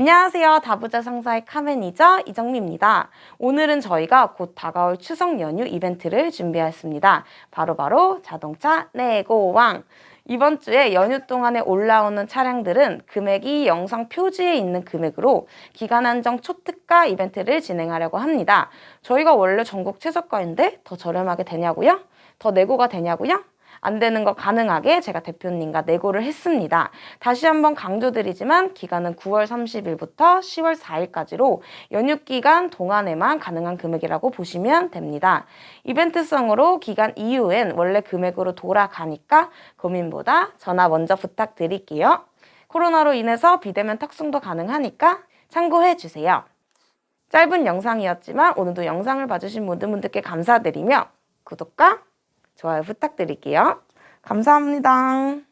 안녕하세요. 다부자 상사의 카메니저 이정미입니다. 오늘은 저희가 곧 다가올 추석 연휴 이벤트를 준비했습니다. 바로 바로 자동차 내고왕. 이번 주에 연휴 동안에 올라오는 차량들은 금액이 영상 표지에 있는 금액으로 기간 한정 초특가 이벤트를 진행하려고 합니다. 저희가 원래 전국 최저가인데 더 저렴하게 되냐고요? 더 내고가 되냐고요? 안 되는 거 가능하게 제가 대표님과 내고를 했습니다. 다시 한번 강조드리지만 기간은 9월 30일부터 10월 4일까지로 연휴 기간 동안에만 가능한 금액이라고 보시면 됩니다. 이벤트성으로 기간 이후엔 원래 금액으로 돌아가니까 고민보다 전화 먼저 부탁드릴게요. 코로나로 인해서 비대면 탁송도 가능하니까 참고해 주세요. 짧은 영상이었지만 오늘도 영상을 봐주신 모든 분들께 감사드리며 구독과 좋아요 부탁드릴게요. 감사합니다.